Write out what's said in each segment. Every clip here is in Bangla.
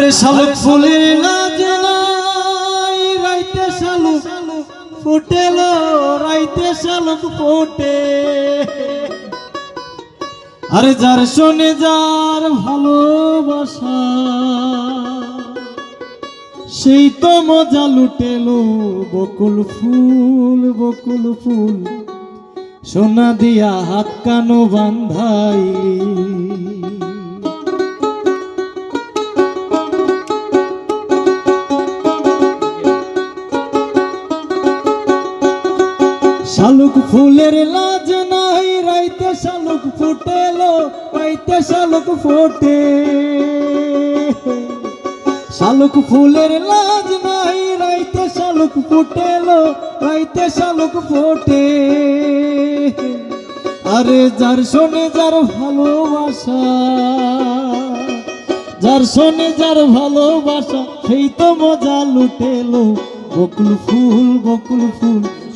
আরে শালুক ফুলের না নাই রাইতে শালুক ফুটেল, রাইতে শালুক ফোটে। আরে যার শোনে যার ভালোবাসা, সেই তো মজা লুটেলো, বকুল ফুল বকুল ফুল। সোনা দিয়া হাত কানো বান্ধাইলি। শালুক ফুলের লাজ নাই, রাইতে শালুক ফুটেলো, রাইতে শালুক ফোটে। শালুক ফুলের লাজ নাই, রাইতে শালুক ফুটেলো, রাইতে শালুক ফোটে। আরে যার শোনে যার ভালোবাসা, যার শোনে যার ভালোবাসা, সেই তো মজা লুটেলো। বকুল ফুল বকুল ফুল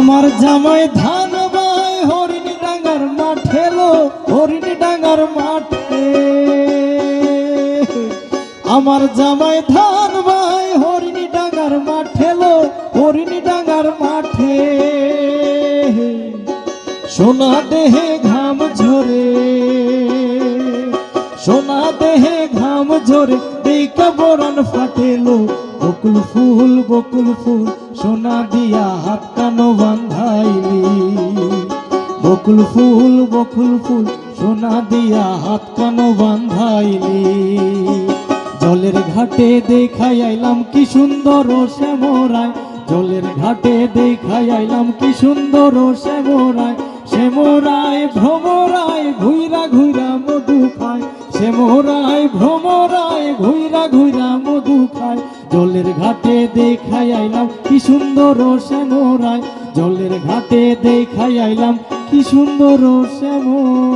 আমার জামাই ধান বাই হরিণ ডাঙ্গার মাঠে লো, হরিণ ডাঙ্গার মাঠে। আমার জামাই ধান বাই হরিণ ডাঙ্গার মাঠে লো, হরিণ ডাঙ্গার মাঠে। সোনা দেহে ঘাম ঝরে, সোনা দেহে ঘাম ঝরে দিকা ফাটেলো বকুল ফুল বকুল ফুল। সোনা দিয়া হাত কানো বান্ধাইলি। বকুল ফুল বকুল ফুল, সোনা দিয়া হাত কানো বান্ধাইলি। জলের ঘাটে দেখাই আইলাম কি সুন্দর শ্যামরায়। জলের ঘাটে দেখাই আইলাম কি সুন্দর শ্যামরায়। শ্যামরায় ভ্রমরায় ঘুইরা ঘুইরা মধু খায়। শ্যামরায় ভ্রমরায় ঘুইরা ঘুইরা মধু খায়। জলের ঘাটে দেখাই আইলাম কি সুন্দর শ্যামরায়। জলের ঘাটে দেখাই আইলাম কি সুন্দর শ্যামরায়।